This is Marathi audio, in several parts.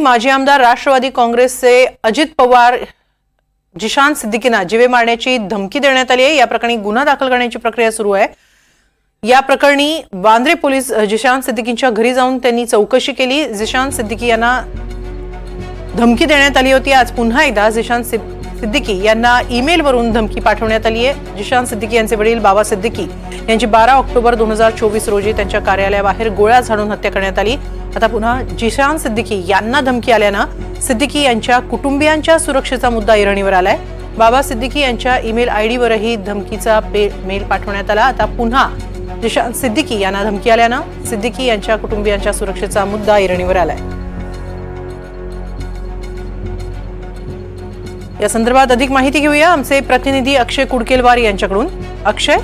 माजी आमदार राष्ट्रवादी काँग्रेसचे अजित पवार जिशान सिद्दीकींना जीवे मारण्याची धमकी देण्यात आली आहे. या प्रकरणी गुन्हा दाखल करण्याची प्रक्रिया सुरू आहे. या प्रकरणी वांद्रे पोलीस जिशान सिद्दीकींच्या घरी जाऊन त्यांनी चौकशी केली. जिशान सिद्दीकी यांना धमकी देण्यात आली होती. आज पुन्हा एकदा जिशान सिद्दीकी यांना ईमेलवरून धमकी पाठवण्यात आली आहे. जिशान सिद्दीकी यांचे वडील बाबा सिद्दीकी यांची बारा ऑक्टोबर दोन हजार चोवीस रोजी त्यांच्या कार्यालयाबाहेर गोळ्या झाडून हत्या करण्यात आली. आता पुन्हा जिशान सिद्दीकी यांना धमकी आल्यानं सिद्दीकी यांच्या कुटुंबियांच्या सुरक्षेचा मुद्दा ऐरणीवर आलाय. बाबा सिद्दीकी यांच्या ईमेल आय डीवरही धमकीचा पे- मेल पाठवण्यात आला. आता पुन्हा जिशान सिद्दीकी यांना धमकी आल्यानं सिद्दीकी यांच्या कुटुंबियांच्या सुरक्षेचा मुद्दा ऐरणीवर आलाय. या संदर्भात अधिक माहिती घेऊया. आमचे प्रतिनिधी अक्षय कुडकेलवार यांच्याकडून. अक्षय?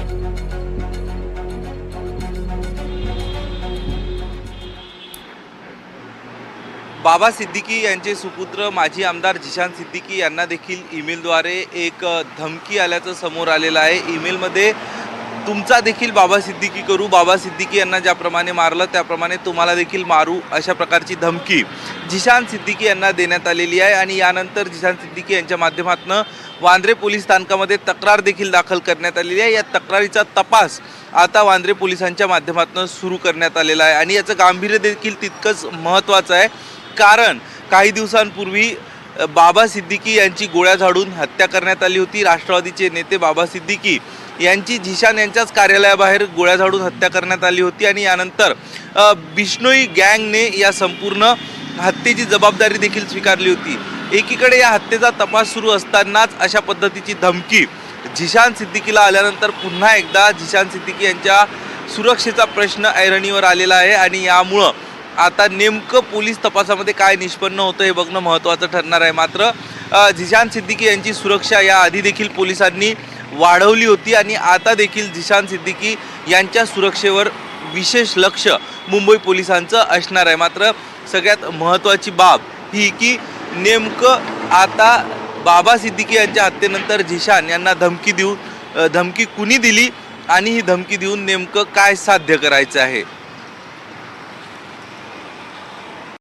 बाबा सिद्दीकी यांचे सुपुत्र माजी आमदार जिशान सिद्दीकी यांना देखील ईमेलद्वारे एक धमकी आल्याचं समोर आलेलं आहे. ईमेलमध्ये तुमचा देखील बाबा सिद्दीकी करू. बाबा सिद्दीकी यांना ज्याप्रमाणे मारलं त्याप्रमाणे तुम्हाला देखील मारू अशा प्रकारची धमकी जिशान सिद्दीकी यांना देण्यात आलेली आहे. आणि यानंतर जिशान सिद्दीकी यांच्या माध्यमातून वांद्रे पोलीस स्थानकामध्ये तक्रार देखील दाखल करण्यात आलेली आहे. या तक्रारीचा तपास आता वांद्रे पोलिसांच्या माध्यमातून सुरू करण्यात आलेला आहे. आणि याचं गांभीर्य देखील तितकंच महत्त्वाचं आहे. कारण काही दिवसांपूर्वी बाबा सिद्दीकी यांची गोळ्या झाडून हत्या करण्यात आली होती. राष्ट्रवादीचे नेते बाबा सिद्दीकी यांची झिशान यांच्याच कार्यालयाबाहेर गोळ्या झाडून हत्या करण्यात आली होती आणि यानंतर बिष्णोई गँगने या संपूर्ण हत्येची जबाबदारी देखील स्वीकारली होती. एकीकडे या हत्येचा तपास सुरू असतानाच अशा पद्धतीची धमकी झिशान सिद्दीकीला आल्यानंतर पुन्हा एकदा झिशान सिद्दीकी यांच्या सुरक्षेचा प्रश्न ऐरणीवर आलेला आहे आणि यामुळं आता नेमकं पोलीस तपासामध्ये काय निष्पन्न होतं हे बघणं महत्त्वाचं ठरणार आहे. मात्र झिशान सिद्दीकी यांची सुरक्षा या आधी देखील पोलिसांनी वाढवली होती आणि आता देखील झिशान सिद्दीकी यांच्या सुरक्षेवर विशेष लक्ष मुंबई पोलिसांचं असणार आहे. मात्र सगळ्यात महत्त्वाची बाब ही की नेमकं आता बाबा सिद्दीकी यांच्या हत्येनंतर झिशान यांना धमकी देऊन धमकी कुणी दिली आणि ही धमकी देऊन नेमकं काय साध्य करायचं आहे?